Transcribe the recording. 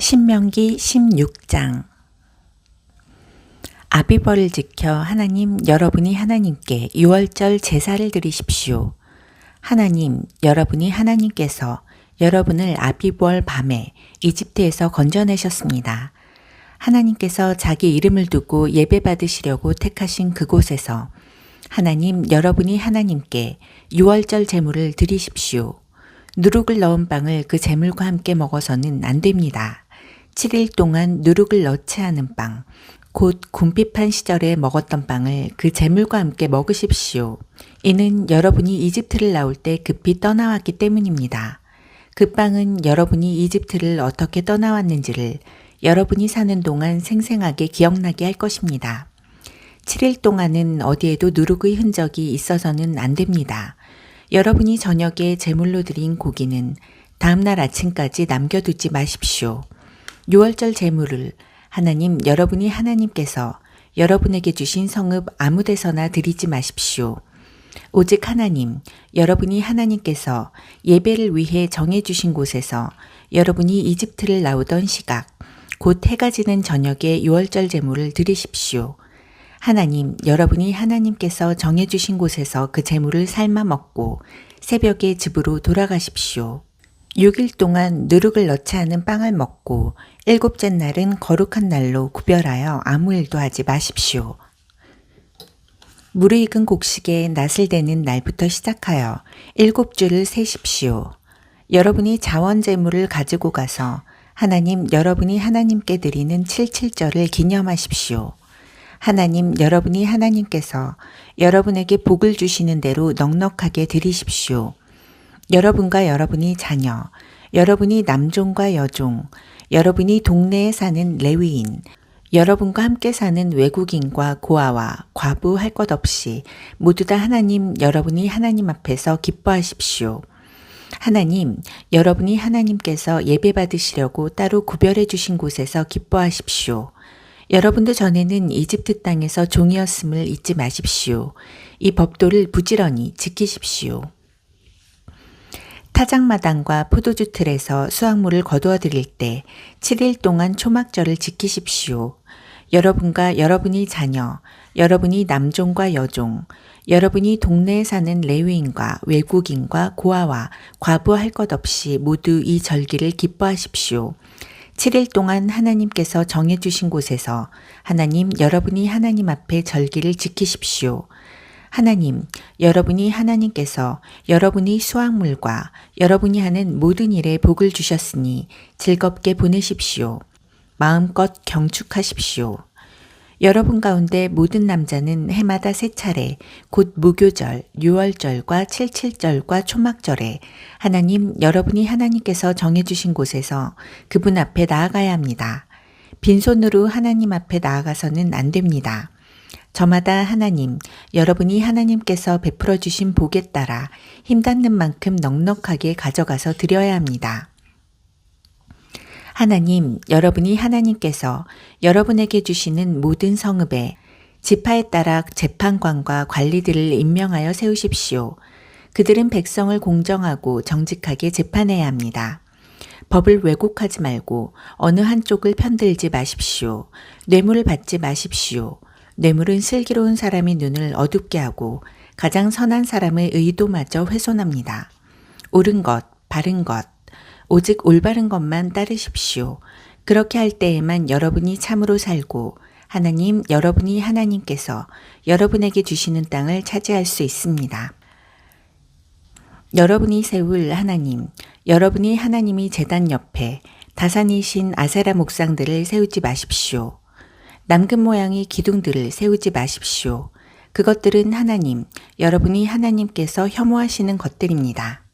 신명기 16장 아비벌을 지켜 하나님 여러분이 하나님께 유월절 제사를 드리십시오. 하나님 여러분이 하나님께서 여러분을 아비벌 밤에 이집트에서 건져내셨습니다. 하나님께서 자기 이름을 두고 예배 받으시려고 택하신 그곳에서 하나님 여러분이 하나님께 유월절 제물을 드리십시오. 누룩을 넣은 빵을 그 제물과 함께 먹어서는 안 됩니다. 7일 동안 누룩을 넣지 않은 빵, 곧 군핍한 시절에 먹었던 빵을 그 제물과 함께 먹으십시오. 이는 여러분이 이집트를 나올 때 급히 떠나왔기 때문입니다. 그 빵은 여러분이 이집트를 어떻게 떠나왔는지를 여러분이 사는 동안 생생하게 기억나게 할 것입니다. 7일 동안은 어디에도 누룩의 흔적이 있어서는 안 됩니다. 여러분이 저녁에 제물로 드린 고기는 다음날 아침까지 남겨두지 마십시오. 6월절 제물을 하나님 여러분이 하나님께서 여러분에게 주신 성읍 아무 데서나 드리지 마십시오. 오직 하나님, 여러분이 하나님께서 예배를 위해 정해주신 곳에서 여러분이 이집트를 나오던 시각, 곧 해가 지는 저녁에 6월절 제물을 드리십시오. 하나님, 여러분이 하나님께서 정해주신 곳에서 그 제물을 삶아 먹고 새벽에 집으로 돌아가십시오. 6일 동안 누룩을 넣지 않은 빵을 먹고 일곱째 날은 거룩한 날로 구별하여 아무 일도 하지 마십시오. 무르익은 곡식에 낫을 대는 날부터 시작하여 일곱 주를 세십시오. 여러분이 자원 제물을 가지고 가서 하나님 여러분이 하나님께 드리는 칠칠절을 기념하십시오. 하나님 여러분이 하나님께서 여러분에게 복을 주시는 대로 넉넉하게 드리십시오. 여러분과 여러분이 자녀, 여러분이 남종과 여종, 여러분이 동네에 사는 레위인, 여러분과 함께 사는 외국인과 고아와 과부 할 것 없이 모두 다 하나님 여러분이 하나님 앞에서 기뻐하십시오. 하나님, 여러분이 하나님께서 예배 받으시려고 따로 구별해 주신 곳에서 기뻐하십시오. 여러분도 전에는 이집트 땅에서 종이었음을 잊지 마십시오. 이 법도를 부지런히 지키십시오. 타작마당과 포도주 틀에서 수확물을 거두어 드릴 때 7일 동안 초막절을 지키십시오. 여러분과 여러분이 자녀, 여러분이 남종과 여종, 여러분이 동네에 사는 레위인과 외국인과 고아와 과부할 것 없이 모두 이 절기를 기뻐하십시오. 7일 동안 하나님께서 정해주신 곳에서 하나님 여러분이 하나님 앞에 절기를 지키십시오. 하나님, 여러분이 하나님께서 여러분이 수확물과 여러분이 하는 모든 일에 복을 주셨으니 즐겁게 보내십시오. 마음껏 경축하십시오. 여러분 가운데 모든 남자는 해마다 세 차례 곧 무교절, 유월절과 칠칠절과 초막절에 하나님 여러분이 하나님께서 정해 주신 곳에서 그분 앞에 나아가야 합니다. 빈손으로 하나님 앞에 나아가서는 안 됩니다. 저마다 하나님, 여러분이 하나님께서 베풀어 주신 복에 따라 힘닿는 만큼 넉넉하게 가져가서 드려야 합니다. 하나님, 여러분이 하나님께서 여러분에게 주시는 모든 성읍에 지파에 따라 재판관과 관리들을 임명하여 세우십시오. 그들은 백성을 공정하고 정직하게 재판해야 합니다. 법을 왜곡하지 말고 어느 한쪽을 편들지 마십시오. 뇌물을 받지 마십시오. 뇌물은 슬기로운 사람의 눈을 어둡게 하고 가장 선한 사람의 의도마저 훼손합니다. 옳은 것, 바른 것, 오직 올바른 것만 따르십시오. 그렇게 할 때에만 여러분이 참으로 살고 하나님, 여러분이 하나님께서 여러분에게 주시는 땅을 차지할 수 있습니다. 여러분이 세울 하나님, 여러분이 하나님이 재단 옆에 다산이신 아세라 목상들을 세우지 마십시오. 남근 모양의 기둥들을 세우지 마십시오. 그것들은 하나님, 여러분이 하나님께서 혐오하시는 것들입니다.